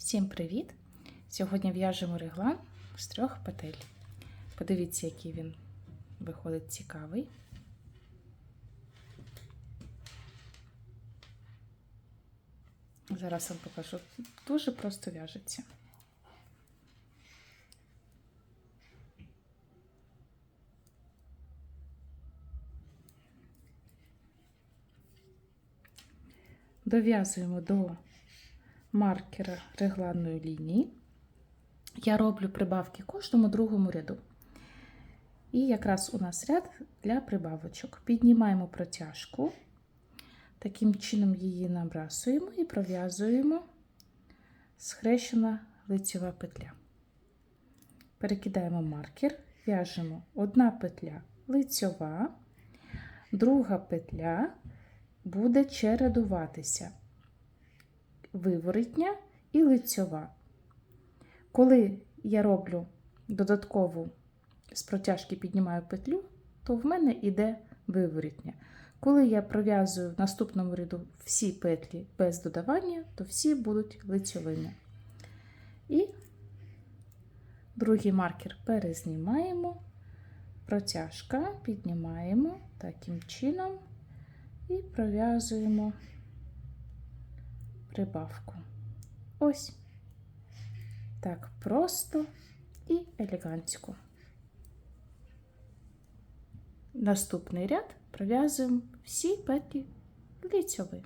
Всім привіт! Сьогодні в'яжемо реглан з трьох петель. Подивіться, який він виходить цікавий. Зараз вам покажу. Дуже просто в'яжеться. Дов'язуємо до маркера регланної лінії. Я роблю прибавки кожному другому ряду. І якраз у нас ряд для прибавочок. Піднімаємо протяжку, таким чином її набрасуємо і пров'язуємо схрещена лицьова петля. Перекидаємо маркер, в'яжемо одна петля лицьова, друга петля буде чередуватися виворітня і лицьова. Коли я роблю додаткову з протяжки піднімаю петлю, то в мене йде виворітня. Коли я пров'язую в наступному ряду всі петлі без додавання, то всі будуть лицьовими. І другий маркер перезнімаємо, протяжка піднімаємо таким чином і пров'язуємо прибавку. Ось так просто і елегантсько. Наступний ряд пров'язуємо всі петлі лицьові.